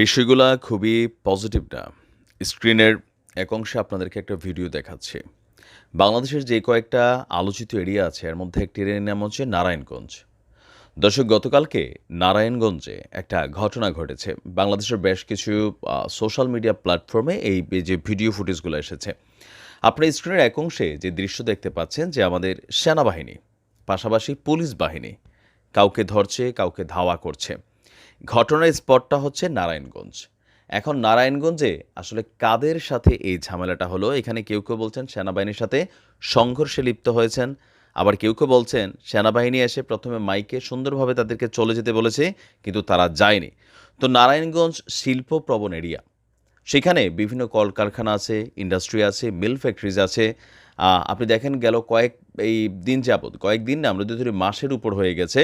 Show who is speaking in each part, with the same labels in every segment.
Speaker 1: বিষয়গুলা খুবই পজিটিভ না। স্ক্রিনের এক অংশে আপনাদেরকে একটা ভিডিও দেখাচ্ছি। বাংলাদেশের যে কয়েকটা আলোচিত এরিয়া আছে, এর মধ্যে একটি এরিয়ার নাম হচ্ছে নারায়ণগঞ্জ। দর্শক, গতকালকে নারায়ণগঞ্জে একটা ঘটনা ঘটেছে। বাংলাদেশের বেশ কিছু সোশ্যাল মিডিয়া প্ল্যাটফর্মে এই যে ভিডিও ফুটেজগুলো এসেছে। আপনি স্ক্রিনের এক অংশে যে দৃশ্য দেখতে পাচ্ছেন যে আমাদের সেনাবাহিনী, পাশাপাশি পুলিশ বাহিনী কাউকে ধরছে, কাউকে ধাওয়া করছে। ঘটনার স্পটটা হচ্ছে নারায়ণগঞ্জ। এখন নারায়ণগঞ্জে আসলে কাদের সাথে এই ঝামেলাটা হলো? এখানে কেউ কেউ বলছেন সেনাবাহিনীর সাথে সংঘর্ষে লিপ্ত হয়েছেন। আবার কেউ কেউ বলছেন সেনাবাহিনী এসে প্রথমে মাইকে সুন্দরভাবে তাদেরকে চলে যেতে বলেছে, কিন্তু তারা যায়নি। তো নারায়ণগঞ্জ শিল্প প্রবণ এরিয়া। সেখানে বিভিন্ন কলকারখানা আছে, ইন্ডাস্ট্রি আছে, মিল ফ্যাক্টরিজ আছে। আপনি দেখেন গেল কয়েক, এই দিন যাবৎ, কয়েকদিন না, আমরা ধরি মাসের উপর হয়ে গেছে,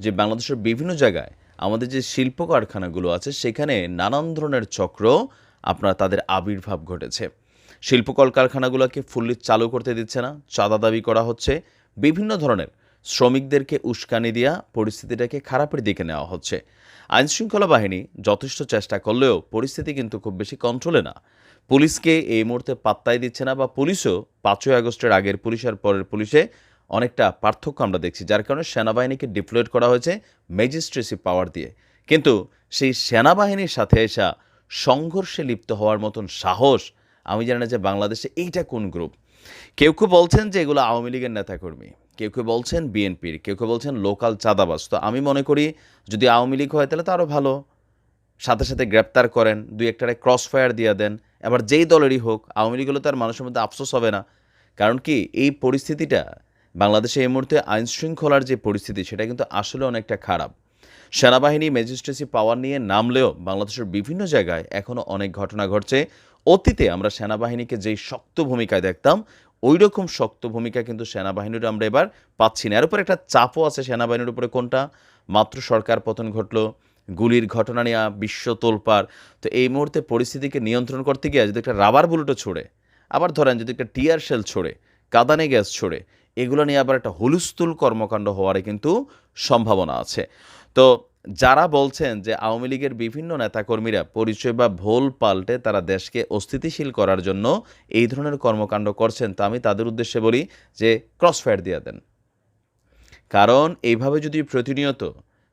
Speaker 1: যে বাংলাদেশের বিভিন্ন জায়গায় আমাদের যে শিল্প কারখানাগুলো আছে, সেখানে নানান ধরনের চক্র আপনার তাদের আবির্ভাব ঘটেছে। শিল্প কলকারখানাগুলোকে ফুল্লি চালু করতে দিচ্ছে না, চাঁদা দাবি করা হচ্ছে। বিভিন্ন ধরনের শ্রমিকদেরকে উস্কানি দেওয়া পরিস্থিতিটাকে খারাপের দিকে নেওয়া হচ্ছে। আইনশৃঙ্খলা বাহিনী যথেষ্ট চেষ্টা করলেও পরিস্থিতি কিন্তু খুব বেশি কন্ট্রোলে না। পুলিশকে এই মুহূর্তে পাত্তাই দিচ্ছে না বা পুলিশও পাঁচই আগস্টের আগের পুলিশ আর পরের পুলিশে অনেকটা পার্থক্য আমরা দেখছি, যার কারণে সেনাবাহিনীকে ডিপ্লয়েড করা হয়েছে ম্যাজিস্ট্রেসি পাওয়ার দিয়ে। কিন্তু সেই সেনাবাহিনীর সাথে এসা সংঘর্ষে লিপ্ত হওয়ার মতন সাহস, আমি জানি না যে বাংলাদেশে এইটা কোন গ্রুপ কেউ কেউ বলছেন যে এগুলো আওয়ামী লীগের নেতাকর্মী, কেউ কেউ বলছেন বিএনপির, কেউ কেউ বলছেন লোকাল চাঁদাবাস তো আমি মনে করি যদি আওয়ামী লীগ হয় তাহলে তো আরও ভালো। সাথে সাথে গ্রেপ্তার করেন, দুই একটারে ক্রস ফায়ার দিয়ে দেন, এবার যেই দলেরই হোক, আওয়ামী লীগ হলে তার মানুষের মধ্যে আফসোস হবে না। কারণ কি এই পরিস্থিতিটা বাংলাদেশে এই মুহূর্তে আইন শৃঙ্খলার যে পরিস্থিতি, সেটা কিন্তু আসলে অনেকটা খারাপ। সেনাবাহিনী, ম্যাজিস্ট্রেসি পাওয়ার নিয়ে নামলেও বাংলাদেশের বিভিন্ন জায়গায় এখনও অনেক ঘটনা ঘটছে। অতীতে আমরা সেনাবাহিনীকে যেই শক্ত ভূমিকায় দেখতাম ওই রকম শক্ত ভূমিকা কিন্তু সেনাবাহিনীর আমরা এবার পাচ্ছি না। এর উপর একটা চাপও আছে সেনাবাহিনীর উপরে কোনটা? মাত্র সরকার পতন ঘটলো, গুলির ঘটনা নিয়ে বিশ্ব তোলপার তো এই মুহূর্তে পরিস্থিতিকে নিয়ন্ত্রণ করতে গিয়ে যদি একটা রাবার বুলেটও ছোড়ে, আবার ধরেন যদি একটা টিয়ার শেল ছোড়ে কাদানে গ্যাস ছোড়ে। এগুলো নিয়ে আবার একটা হুলুস্থুল কর্মকাণ্ড হওয়ারই কিন্তু সম্ভাবনা আছে। তো যারা বলছেন যে আওয়ামী লীগের বিভিন্ন নেতাকর্মীরা পরিচয় বা ভোল পাল্টে তারা দেশকে অস্থিতিশীল করার জন্য এই ধরনের কর্মকাণ্ড করছেন, তা আমি তাদের উদ্দেশ্যে বলি যে ক্রস ক্রসফায়ার দিয়ে দেন। কারণ এইভাবে যদি প্রতিনিয়ত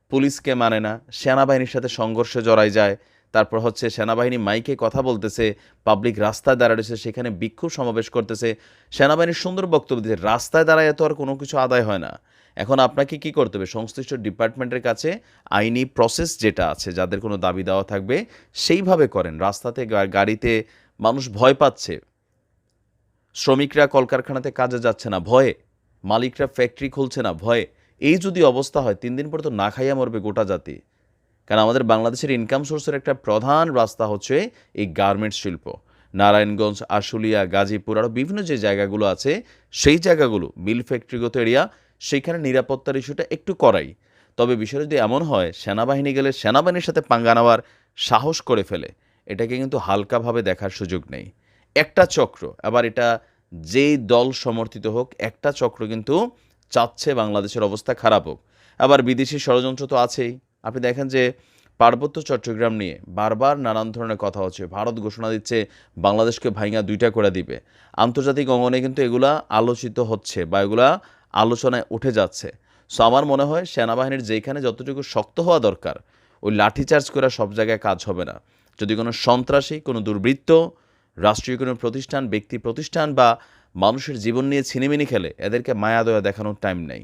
Speaker 1: পুলিশকে মানে না, সেনাবাহিনীর সাথে সংঘর্ষে জড়ায় যায় তারপর হচ্ছে সেনাবাহিনী মাইকে কথা বলতেছে, পাবলিক রাস্তায় দাঁড়াচ্ছে সেখানে বিক্ষোভ সমাবেশ করতেছে। সেনাবাহিনীর সুন্দর বক্তব্য দিচ্ছে, রাস্তায় দাঁড়ায় তো আর কোনো কিছু আদায় হয় না। এখন আপনাকে কি করতে হবে? সংশ্লিষ্ট ডিপার্টমেন্টের কাছে আইনি প্রসেস যেটা আছে, যাদের কোনো দাবি দেওয়া থাকবে, সেইভাবে করেন। রাস্তাতে গাড়িতে মানুষ ভয় পাচ্ছে। শ্রমিকরা কলকারখানাতে কাজে যাচ্ছে না, ভয়ে। মালিকরা ফ্যাক্টরি খুলছে না, ভয়ে। এই যদি অবস্থা হয়, তিন দিন পর তো না খাইয়া মরবে গোটা জাতি। কারণ আমাদের বাংলাদেশের ইনকাম সোর্সের একটা প্রধান রাস্তা হচ্ছে এই গার্মেন্টস শিল্প। নারায়ণগঞ্জ, আশুলিয়া, গাজীপুর আরও বিভিন্ন যে জায়গাগুলো আছে, সেই জায়গাগুলো মিল ফ্যাক্টরিগত এরিয়া সেইখানে নিরাপত্তার ইস্যুটা একটু করাই। তবে বিষয়টা যদি এমন হয়, সেনাবাহিনী গেলে সেনাবাহিনীর সাথে পাঙ্গা নেওয়ার সাহস করে ফেলে। এটাকে কিন্তু হালকাভাবে দেখার সুযোগ নেই। একটা চক্র, আবার এটা যেই দল সমর্থিত হোক, একটা চক্র কিন্তু চাচ্ছে বাংলাদেশের অবস্থা খারাপ হোক। আবার বিদেশি ষড়যন্ত্র তো আছেই। আপনি দেখেন যে পার্বত্য চট্টগ্রাম নিয়ে বারবার নানান ধরনের কথা হচ্ছে। ভারত ঘোষণা দিচ্ছে বাংলাদেশকে ভাইঙা দুইটা করে দিবে। আন্তর্জাতিক অঙ্গনে কিন্তু এগুলা আলোচিত হচ্ছে বা এগুলা আলোচনায় উঠে যাচ্ছে। সো আমার মনে হয় সেনাবাহিনীর যেখানে যতটুকু শক্ত হওয়া দরকার, ওই লাঠিচার্জ করা সব জায়গায় কাজ হবে না। যদি কোনো সন্ত্রাসী, কোনো দুর্বৃত্ত, রাষ্ট্রীয় কোনো প্রতিষ্ঠান, ব্যক্তি প্রতিষ্ঠান বা মানুষের জীবন নিয়ে ছিনিমিনি খেলে, এদেরকে মায়া দয়া দেখানোর টাইম নেই।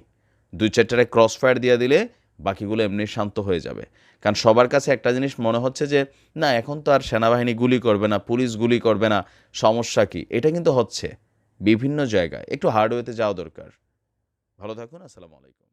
Speaker 1: দুই চারটারে ক্রস ফায়ার দিয়ে দিলে বাকিগুলো এমনি শান্ত হয়ে যাবে। কারণ সবার কাছে একটা জিনিস মনে হচ্ছে যে, না, এখন তো আর সেনাবাহিনী গুলি করবে না, পুলিশ গুলি করবে না, সমস্যা কি? এটা কিন্তু হচ্ছে বিভিন্ন জায়গায়। একটু হার্ডওয়েতে যাওয়া দরকার। ভালো থাকুন, আসসালামু আলাইকুম।